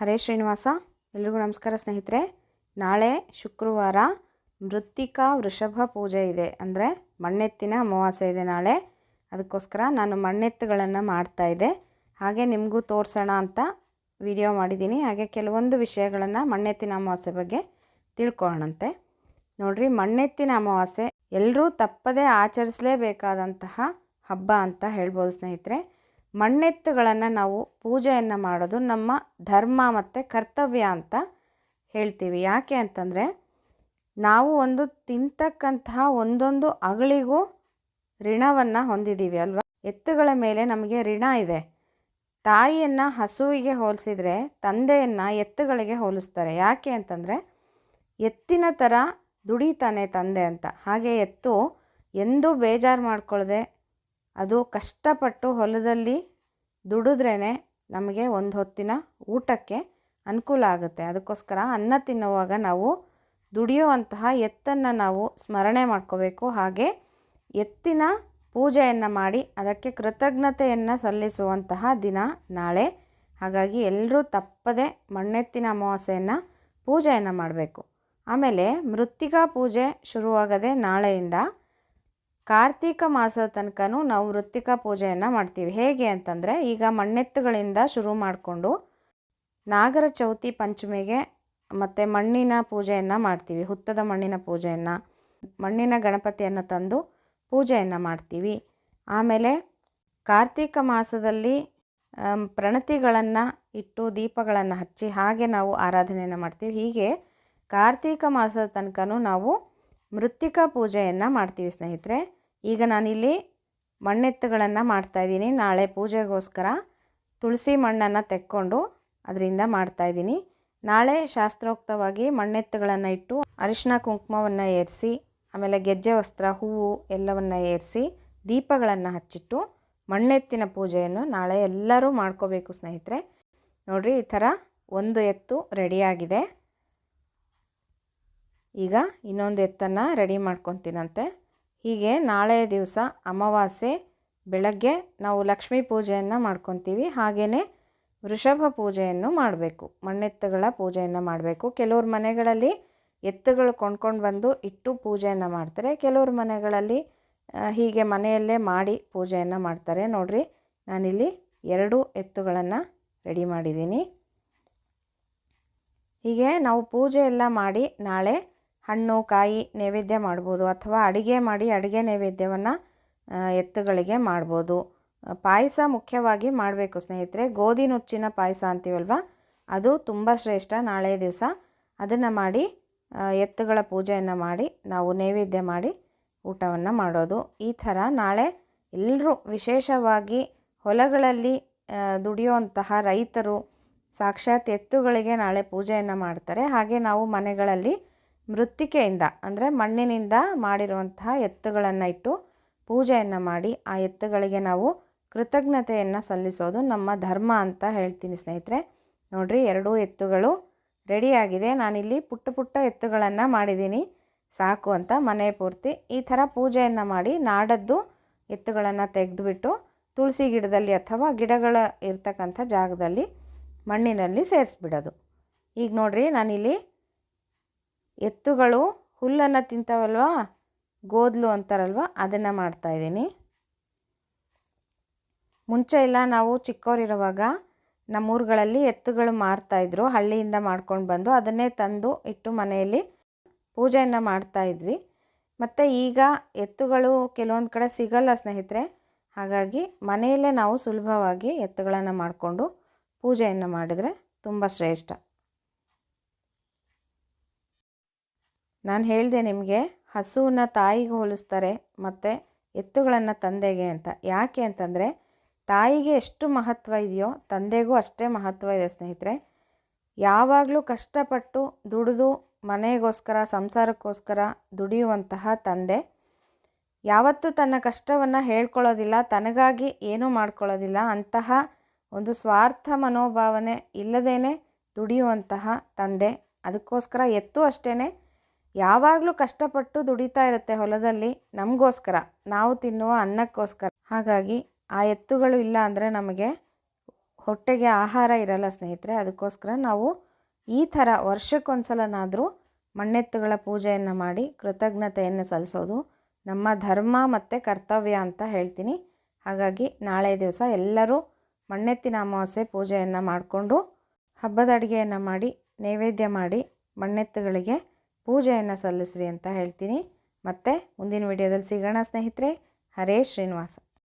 ಹರೇ ಶ್ರೀನಿವಾಸ, ಎಲ್ರಿಗೂ ನಮಸ್ಕಾರ ಸ್ನೇಹಿತರೆ. ನಾಳೆ ಶುಕ್ರವಾರ ಮೃತ್ತಿಕಾ ವೃಷಭ ಪೂಜೆ ಇದೆ. ಅಂದರೆ ಮಣ್ಣೆತ್ತಿನ ಅಮಾವಾಸ್ಯೆ ಇದೆ ನಾಳೆ. ಅದಕ್ಕೋಸ್ಕರ ನಾನು ಮಣ್ಣೆತ್ತುಗಳನ್ನು ಮಾಡ್ತಾಯಿದ್ದೆ ಹಾಗೆ ನಿಮಗೂ ತೋರಿಸೋಣ ಅಂತ ವಿಡಿಯೋ ಮಾಡಿದ್ದೀನಿ. ಹಾಗೆ ಕೆಲವೊಂದು ವಿಷಯಗಳನ್ನು ಮಣ್ಣೆತ್ತಿನ ಅಮಾವಾಸ್ಯೆ ಬಗ್ಗೆ ತಿಳ್ಕೊಳ್ಳೋಣಂತೆ. ನೋಡಿರಿ, ಮಣ್ಣೆತ್ತಿನ ಅಮಾವಾಸ್ಯೆ ಎಲ್ಲರೂ ತಪ್ಪದೇ ಆಚರಿಸಲೇಬೇಕಾದಂತಹ ಹಬ್ಬ ಅಂತ ಹೇಳ್ಬೋದು ಸ್ನೇಹಿತರೆ. ಮಣ್ಣೆತ್ತುಗಳನ್ನು ನಾವು ಪೂಜೆಯನ್ನು ಮಾಡೋದು ನಮ್ಮ ಧರ್ಮ ಮತ್ತು ಕರ್ತವ್ಯ ಅಂತ ಹೇಳ್ತೀವಿ. ಯಾಕೆ ಅಂತಂದರೆ ನಾವು ಒಂದು ತಿಂತಕ್ಕಂತಹ ಒಂದೊಂದು ಅಗಳಿಗೂ ಋಣವನ್ನು ಹೊಂದಿದ್ದೀವಿ ಅಲ್ವಾ? ಎತ್ತುಗಳ ಮೇಲೆ ನಮಗೆ ಋಣ ಇದೆ. ತಾಯಿಯನ್ನು ಹಸುವಿಗೆ ಹೋಲಿಸಿದರೆ ತಂದೆಯನ್ನು ಎತ್ತುಗಳಿಗೆ ಹೋಲಿಸ್ತಾರೆ. ಯಾಕೆ ಅಂತಂದರೆ ಎತ್ತಿನ ಥರ ದುಡಿತಾನೆ ತಂದೆ ಅಂತ. ಹಾಗೆ ಎತ್ತು ಎಂದೂ ಬೇಜಾರು ಮಾಡ್ಕೊಳ್ಳದೆ ಅದು ಕಷ್ಟಪಟ್ಟು ಹೊಲದಲ್ಲಿ ದುಡಿದ್ರೇ ನಮಗೆ ಒಂದು ಹೊತ್ತಿನ ಊಟಕ್ಕೆ ಅನುಕೂಲ ಆಗುತ್ತೆ. ಅದಕ್ಕೋಸ್ಕರ ಅನ್ನ ತಿನ್ನುವಾಗ ನಾವು ದುಡಿಯುವಂತಹ ಎತ್ತನ್ನು ನಾವು ಸ್ಮರಣೆ ಮಾಡ್ಕೋಬೇಕು. ಹಾಗೆ ಎತ್ತಿನ ಪೂಜೆಯನ್ನು ಮಾಡಿ ಅದಕ್ಕೆ ಕೃತಜ್ಞತೆಯನ್ನು ಸಲ್ಲಿಸುವಂತಹ ದಿನ ನಾಳೆ. ಹಾಗಾಗಿ ಎಲ್ಲರೂ ತಪ್ಪದೆ ಮಣ್ಣೆತ್ತಿನ ಅಮಾವಾಸ್ಯೆಯನ್ನು ಪೂಜೆಯನ್ನು ಮಾಡಬೇಕು. ಆಮೇಲೆ ಮೃತ್ತಿಕಾ ಪೂಜೆ ಶುರುವಾಗದೆ ನಾಳೆಯಿಂದ ಕಾರ್ತೀಕ ಮಾಸದ ತನಕನೂ ನಾವು ವೃತ್ತಿಕ ಪೂಜೆಯನ್ನು ಮಾಡ್ತೀವಿ. ಹೇಗೆ ಅಂತಂದರೆ, ಈಗ ಮಣ್ಣೆತ್ತುಗಳಿಂದ ಶುರು ಮಾಡಿಕೊಂಡು ನಾಗರ ಚೌತಿ ಪಂಚಮಿಗೆ ಮತ್ತು ಮಣ್ಣಿನ ಪೂಜೆಯನ್ನು ಮಾಡ್ತೀವಿ. ಹುತ್ತದ ಮಣ್ಣಿನ ಪೂಜೆಯನ್ನು, ಮಣ್ಣಿನ ಗಣಪತಿಯನ್ನು ತಂದು ಪೂಜೆಯನ್ನು ಮಾಡ್ತೀವಿ. ಆಮೇಲೆ ಕಾರ್ತೀಕ ಮಾಸದಲ್ಲಿ ಪ್ರಣತಿಗಳನ್ನು ಇಟ್ಟು ದೀಪಗಳನ್ನು ಹಚ್ಚಿ ಹಾಗೆ ನಾವು ಆರಾಧನೆಯನ್ನು ಮಾಡ್ತೀವಿ. ಹೀಗೆ ಕಾರ್ತೀಕ ಮಾಸದ ತನಕನೂ ನಾವು ಮೃತ್ತಿಕಾ ಪೂಜೆಯನ್ನು ಮಾಡ್ತೀವಿ ಸ್ನೇಹಿತರೆ. ಈಗ ನಾನಿಲ್ಲಿ ಮಣ್ಣೆತ್ತುಗಳನ್ನು ಮಾಡ್ತಾಯಿದ್ದೀನಿ ನಾಳೆ ಪೂಜೆಗೋಸ್ಕರ ತುಳಸಿ ಮಣ್ಣನ್ನು ತೆಕ್ಕೊಂಡು ಅದರಿಂದ ಮಾಡ್ತಾಯಿದ್ದೀನಿ ನಾಳೆ ಶಾಸ್ತ್ರೋಕ್ತವಾಗಿ ಮಣ್ಣೆತ್ತುಗಳನ್ನು ಇಟ್ಟು ಅರಿಶಿನ ಕುಂಕುಮವನ್ನು ಏರಿಸಿ, ಆಮೇಲೆ ಗೆಜ್ಜೆ ವಸ್ತ್ರ, ಹೂವು ಎಲ್ಲವನ್ನು ಏರಿಸಿ ದೀಪಗಳನ್ನು ಹಚ್ಚಿಟ್ಟು ಮಣ್ಣೆತ್ತಿನ ಪೂಜೆಯನ್ನು ನಾಳೆ ಎಲ್ಲರೂ ಮಾಡ್ಕೋಬೇಕು ಸ್ನೇಹಿತರೆ. ನೋಡಿರಿ ಈ ಥರ ಒಂದು ಎತ್ತು ರೆಡಿಯಾಗಿದೆ ಈಗ ಇನ್ನೊಂದು ಎತ್ತನ್ನು ರೆಡಿ ಮಾಡ್ಕೊತೀನಂತೆ. ಹೀಗೆ ನಾಳೆ ದಿವಸ ಅಮಾವಾಸ್ಯೆ ಬೆಳಗ್ಗೆ ನಾವು ಲಕ್ಷ್ಮೀ ಪೂಜೆಯನ್ನು ಮಾಡ್ಕೊತೀವಿ. ಹಾಗೆಯೇ ವೃಷಭ ಪೂಜೆಯನ್ನು ಮಾಡಬೇಕು. ಮಣ್ಣೆತ್ತುಗಳ ಪೂಜೆಯನ್ನು ಮಾಡಬೇಕು. ಕೆಲವ್ರ ಮನೆಗಳಲ್ಲಿ ಎತ್ತುಗಳು ಕೊಂಡ್ಕೊಂಡು ಬಂದು ಇಟ್ಟು ಪೂಜೆಯನ್ನು ಮಾಡ್ತಾರೆ. ಕೆಲವ್ರ ಮನೆಗಳಲ್ಲಿ ಹೀಗೆ ಮನೆಯಲ್ಲೇ ಮಾಡಿ ಪೂಜೆಯನ್ನು ಮಾಡ್ತಾರೆ. ನೋಡಿರಿ, ನಾನಿಲ್ಲಿ ಎರಡು ಎತ್ತುಗಳನ್ನು ರೆಡಿ ಮಾಡಿದ್ದೀನಿ. ಹೀಗೆ ನಾವು ಪೂಜೆ ಎಲ್ಲ ಮಾಡಿ ನಾಳೆ ಹಣ್ಣು, ಕಾಯಿ ನೈವೇದ್ಯ ಮಾಡ್ಬೋದು ಅಥವಾ ಅಡುಗೆ ಮಾಡಿ ಅಡುಗೆ ನೈವೇದ್ಯವನ್ನು ಎತ್ತುಗಳಿಗೆ ಮಾಡ್ಬೋದು. ಪಾಯಸ ಮುಖ್ಯವಾಗಿ ಮಾಡಬೇಕು ಸ್ನೇಹಿತರೆ. ಗೋಧಿ ನುಚ್ಚಿನ ಪಾಯಸ ಅಂತೀವಲ್ವ? ಅದು ತುಂಬ ಶ್ರೇಷ್ಠ. ನಾಳೆ ದಿವಸ ಅದನ್ನು ಮಾಡಿ ಎತ್ತುಗಳ ಪೂಜೆಯನ್ನು ಮಾಡಿ, ನಾವು ನೈವೇದ್ಯ ಮಾಡಿ ಊಟವನ್ನು ಮಾಡೋದು. ಈ ಥರ ನಾಳೆ ಎಲ್ಲರೂ ವಿಶೇಷವಾಗಿ ಹೊಲಗಳಲ್ಲಿ ದುಡಿಯುವಂತಹ ರೈತರು ಸಾಕ್ಷಾತ್ ಎತ್ತುಗಳಿಗೆ ನಾಳೆ ಪೂಜೆಯನ್ನು ಮಾಡ್ತಾರೆ. ಹಾಗೆ ನಾವು ಮನೆಗಳಲ್ಲಿ ಮೃತ್ತಿಕೆಯಿಂದ, ಅಂದರೆ ಮಣ್ಣಿನಿಂದ ಮಾಡಿರುವಂತಹ ಎತ್ತುಗಳನ್ನು ಇಟ್ಟು ಪೂಜೆಯನ್ನು ಮಾಡಿ ಆ ಎತ್ತುಗಳಿಗೆ ನಾವು ಕೃತಜ್ಞತೆಯನ್ನು ಸಲ್ಲಿಸೋದು ನಮ್ಮ ಧರ್ಮ ಅಂತ ಹೇಳ್ತೀನಿ ಸ್ನೇಹಿತರೆ. ನೋಡಿರಿ, ಎರಡೂ ಎತ್ತುಗಳು ರೆಡಿಯಾಗಿದೆ ನಾನಿಲ್ಲಿ ಪುಟ್ಟ ಪುಟ್ಟ ಎತ್ತುಗಳನ್ನು ಮಾಡಿದ್ದೀನಿ. ಸಾಕು ಅಂತ ಮನೆ ಪೂರ್ತಿ. ಈ ಥರ ಪೂಜೆಯನ್ನು ಮಾಡಿ ನಾಡದ್ದು ಎತ್ತುಗಳನ್ನು ತೆಗೆದುಬಿಟ್ಟು ತುಳಸಿ ಗಿಡದಲ್ಲಿ ಅಥವಾ ಗಿಡಗಳ ಇರ್ತಕ್ಕಂಥ ಜಾಗದಲ್ಲಿ ಮಣ್ಣಿನಲ್ಲಿ ಸೇರಿಸ್ಬಿಡೋದು. ಈಗ ನೋಡಿರಿ, ನಾನಿಲ್ಲಿ ಎತ್ತುಗಳು ಹುಲ್ಲನ್ನು ತಿಂತಾವಲ್ವ? ಗೋದ್ಲು ಅಂತಾರಲ್ವ? ಅದನ್ನು ಮಾಡ್ತಾಯಿದ್ದೀನಿ ಮುಂಚೆ ಎಲ್ಲ ನಾವು ಚಿಕ್ಕವರಿರುವಾಗ ನಮ್ಮೂರುಗಳಲ್ಲಿ ಎತ್ತುಗಳು ಮಾರ್ತಾಯಿದ್ರು ಹಳ್ಳಿಯಿಂದ ಮಾಡ್ಕೊಂಡು ಬಂದು ಅದನ್ನೇ ತಂದು ಇಟ್ಟು ಮನೆಯಲ್ಲಿ ಪೂಜೆಯನ್ನು ಮಾಡ್ತಾಯಿದ್ವಿ ಮತ್ತು ಈಗ ಎತ್ತುಗಳು ಕೆಲವೊಂದು ಕಡೆ ಸಿಗಲ್ಲ ಸ್ನೇಹಿತರೆ. ಹಾಗಾಗಿ ಮನೆಯಲ್ಲೇ ನಾವು ಸುಲಭವಾಗಿ ಎತ್ತುಗಳನ್ನು ಮಾಡಿಕೊಂಡು ಪೂಜೆಯನ್ನು ಮಾಡಿದರೆ ತುಂಬ ಶ್ರೇಷ್ಠ. ನಾನು ಹೇಳಿದೆ ನಿಮಗೆ, ಹಸುವನ್ನು ತಾಯಿಗೆ ಹೋಲಿಸ್ತಾರೆ, ಮತ್ತು ಎತ್ತುಗಳನ್ನು ತಂದೆಗೆ ಅಂತ. ಯಾಕೆ ಅಂತಂದರೆ, ತಾಯಿಗೆ ಎಷ್ಟು ಮಹತ್ವ ಇದೆಯೋ, ತಂದೆಗೂ ಅಷ್ಟೇ ಮಹತ್ವ ಇದೆ ಸ್ನೇಹಿತರೆ. ಯಾವಾಗಲೂ ಕಷ್ಟಪಟ್ಟು ದುಡಿದು ಮನೆಗೋಸ್ಕರ, ಸಂಸಾರಕ್ಕೋಸ್ಕರ ದುಡಿಯುವಂತಹ ತಂದೆ, ಯಾವತ್ತೂ ತನ್ನ ಕಷ್ಟವನ್ನು ಹೇಳ್ಕೊಳ್ಳೋದಿಲ್ಲ, ತನಗಾಗಿ ಏನೂ ಮಾಡ್ಕೊಳ್ಳೋದಿಲ್ಲ, ಅಂತಹ ಒಂದು ಸ್ವಾರ್ಥ ಮನೋಭಾವನೆ ಇಲ್ಲದೇ ದುಡಿಯುವಂತಹ ತಂದೆ. ಅದಕ್ಕೋಸ್ಕರ ಎತ್ತು ಅಷ್ಟೇ ಯಾವಾಗಲೂ ಕಷ್ಟಪಟ್ಟು ದುಡಿತಾ ಇರುತ್ತೆ ಹೊಲದಲ್ಲಿ ನಮಗೋಸ್ಕರ. ನಾವು ತಿನ್ನುವ ಅನ್ನಕ್ಕೋಸ್ಕರ. ಹಾಗಾಗಿ ಆ ಎತ್ತುಗಳು ಇಲ್ಲ ಅಂದರೆ ನಮಗೆ ಹೊಟ್ಟೆಗೆ ಆಹಾರ ಇರಲ್ಲ ಸ್ನೇಹಿತರೆ. ಅದಕ್ಕೋಸ್ಕರ ನಾವು ಈ ಥರ ವರ್ಷಕ್ಕೊಂದ್ಸಲನಾದರೂ ಮಣ್ಣೆತ್ತುಗಳ ಪೂಜೆಯನ್ನು ಮಾಡಿ ಕೃತಜ್ಞತೆಯನ್ನು ಸಲ್ಲಿಸೋದು ನಮ್ಮ ಧರ್ಮ ಮತ್ತು ಕರ್ತವ್ಯ ಅಂತ ಹೇಳ್ತೀನಿ. ಹಾಗಾಗಿ ನಾಳೆ ದಿವಸ ಎಲ್ಲರೂ ಮಣ್ಣೆತ್ತಿನ ಅಮಾವಾಸ್ಯೆ ಪೂಜೆಯನ್ನು ಮಾಡಿಕೊಂಡು ಹಬ್ಬದ ಅಡುಗೆಯನ್ನು ಮಾಡಿ, ನೈವೇದ್ಯ ಮಾಡಿ ಮಣ್ಣೆತ್ತುಗಳಿಗೆ ಪೂಜೆಯನ್ನು ಸಲ್ಲಿಸ್ರಿ ಅಂತ ಹೇಳ್ತೀನಿ. ಮತ್ತೆ ಮುಂದಿನ ವಿಡಿಯೋದಲ್ಲಿ ಸಿಗೋಣ ಸ್ನೇಹಿತರೆ. ಹರೇ ಶ್ರೀನಿವಾಸ.